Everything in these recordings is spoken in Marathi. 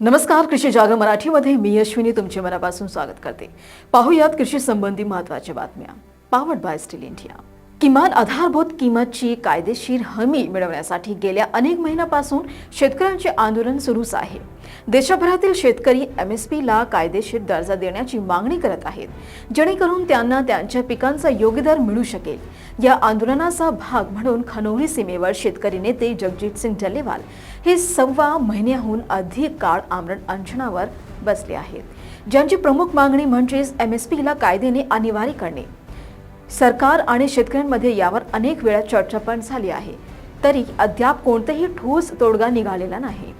नमस्कार कृषी जागर मराठीमध्ये. मी अश्विनी तुमचे मनापासून स्वागत करते. पाहूयात कृषी संबंधी महत्त्वाच्या बातम्या. पावर्ड बाय स्टील इंडिया किमान आधारभूत किंमतची कायदेशीर हमी मिळवण्यासाठी गेल्या अनेक महिन्यापासून शेतकऱ्यांचे आंदोलन सुरूच आहे. देशभरातील शेतकरी एम एस पीला कायदेशीर दर्जा देण्याची मागणी करत आहेत जेणेकरून त्यांना त्यांच्या पिकांचा योग्य दर मिळू शकेल. या आंदोलनाचा भाग म्हणून खनोरी सीमेवर शेतकरी नेते जगजित सिंग जल्लेवाल हे सव्वा महिन्याहून अधिक काळ आमरण अंशणावर बसले आहेत. ज्यांची प्रमुख मागणी म्हणजेच एम एस पीला कायद्याने अनिवार्य करणे. सरकार आणि शेतकऱ्यांमध्ये यावर अनेक वेळा चर्चा पण झाली आहे. तरी अद्याप कोणताही ठोस तोडगा निघालेला नाही.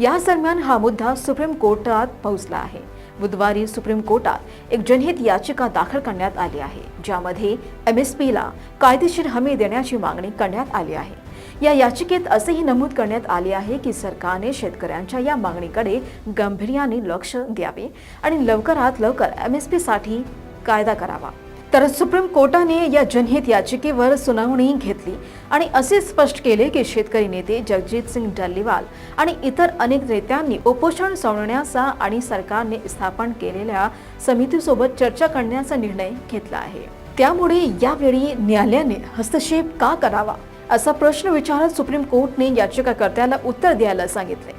या दरम्यान हा मुद्दा सुप्रीम कोर्टात पोहोचला आहे. बुधवारी सुप्रीम कोर्टात एक जनहित याचिका दाखल करण्यात आली आहे ज्यामध्ये एम एस पीला कायदेशीर हमी देण्याची मागणी करण्यात आली आहे. या याचिकेत असेही नमूद करण्यात आले आहे की सरकारने शेतकऱ्यांच्या या मागणीकडे गांभीर्याने लक्ष द्यावे आणि लवकरात लवकर एम एस पीसाठी कायदा करावा. तर सुप्रीम कोर्टाने या जनहित याचिकेवर सुनावणी घेतली आणि असे स्पष्ट केले की शेतकरी नेते जगजित सिंग डल्लीवाल आणि इतर अनेक नेत्यांनी उपोषण सोडवण्याचा आणि सरकारने स्थापन केलेल्या समितीसोबत चर्चा करण्याचा निर्णय घेतला आहे. त्यामुळे यावेळी न्यायालयाने हस्तक्षेप का करावा असा प्रश्न विचारत सुप्रीम कोर्टने याचिकाकर्त्याला उत्तर द्यायला सांगितले.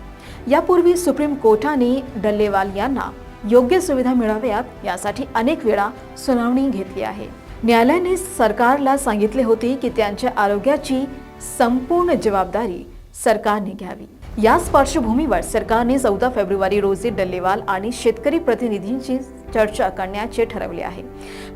यापूर्वी सुप्रीम कोर्टाने डल्लेवाल यांना योग्य सुविधा मिळाव्यात यासाठी अनेक वेळा सुनावणी घेतली आहे. न्यायालयाने सरकारला सांगितले होते की त्यांच्या आरोग्याची संपूर्ण जबाबदारी सरकारने घ्यावी. याच पार्श्वभूमीवर सरकारने चौदा फेब्रुवारी रोजी डल्लेवाल आणि शेतकरी प्रतिनिधींची चर्चा करण्याचे ठरवले आहे.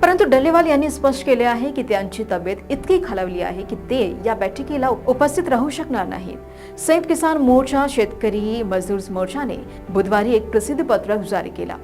परंतु डल्लेवाल यांनी स्पष्ट केले आहे की त्यांची तब्येत इतकी खालावली आहे की ते या बैठकीला उपस्थित राहू शकणार नाहीत. संयुक्त किसान मोर्चा शेतकरी मजदूर मोर्चाने बुधवारी एक प्रसिद्ध पत्रक जारी केला.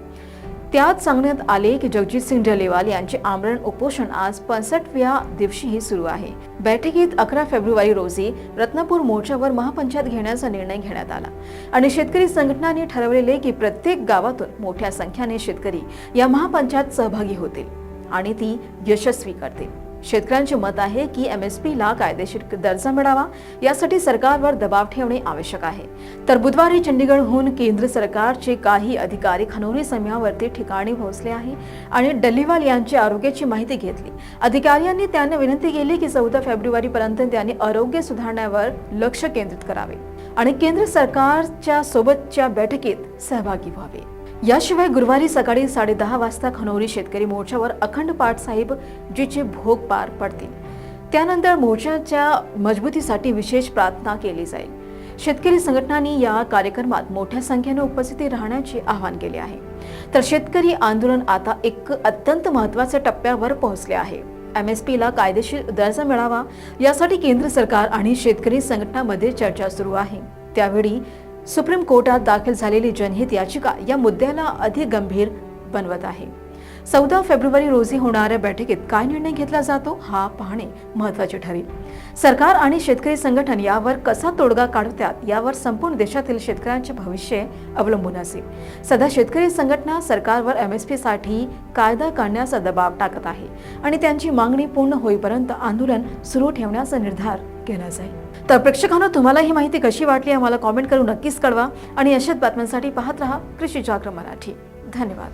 त्यात सांगण्यात आले की जगजित सिंग डलेवाल यांचे आमरण उपोषण आज पंसठव्या दिवशीही सुरू आहे. बैठकीत अकरा फेब्रुवारी रोजी रत्नापूर मोर्चावर महापंचायत घेण्याचा निर्णय घेण्यात आला. आणि शेतकरी संघटनांनी ठरवलेले की प्रत्येक गावातून मोठ्या संख्येने शेतकरी या महापंचायत सहभागी होतील आणि ती यशस्वी करतील. शेतकऱ्यांचे मत आहे की एम एस पीला कायदेशीर दर्जा मिळावा यासाठी सरकारवर दबाव ठेवणे आवश्यक आहे. तर बुधवारी चंडीगडहून केंद्र सरकारचे काही अधिकारी खनोरी समयावरती ठिकाणी पोहोचले आहे आणि डल्लीवाल यांची आरोग्याची माहिती घेतली. अधिकाऱ्यांनी त्यांना विनंती केली की चौदा फेब्रुवारी पर्यंत त्यांनी आरोग्य सुधारण्यावर लक्ष केंद्रित करावे आणि केंद्र सरकारच्या सोबतच्या बैठकीत सहभागी व्हावे. याशिवाय गुरुवारी सकाळी साडेदहा वाजता खनोरी शेतकरी मोर्चावर अखंड पाठ साहेब जीचे भोग पार पडतील. त्यानंतर मोर्चाच्या मजबूतीसाठी विशेष प्रार्थना केली जाईल. शेतकरी संघटनांनी या कार्यक्रमात मोठ्या संख्येने उपस्थिती राहण्याचे आवाहन केले आहे. तर शेतकरी आंदोलन आता एक अत्यंत महत्त्वाच्या टप्प्यावर पोहोचले आहे. एम एस पीला कायदेशीर दर्जा मिळावा यासाठी केंद्र सरकार आणि शेतकरी संघटनामध्ये चर्चा सुरू आहे. त्यावेळी सुप्रीम कोर्टात दाखल झालेली जनहित याचिका या मुद्द्याला अधिक गंभीर बनवत आहे. चौदा फेब्रुवारी रोजी होणाऱ्या बैठकीत काय निर्णय घेतला जातो हा पाहणे महत्त्वाचे ठरेल. सरकार आणि शेतकरी संघटन यावर कसा तोडगा काढतात यावर संपूर्ण देशातील शेतकऱ्यांचे भविष्य अवलंबून असेल. सध्या शेतकरी संघटना सरकारवर एम एस पी साठी कायदा काढण्याचा दबाव टाकत आहे आणि त्यांची मागणी पूर्ण होईपर्यंत आंदोलन सुरू ठेवण्याचा निर्धार केला जाईल. तर प्रेक्षकांना तुम्हाला ही माहिती कशी वाटली आम्हाला कॉमेंट करून नक्कीच कळवा आणि अशाच बातम्यांसाठी पाहत रहा कृषी जागरण मराठी. धन्यवाद.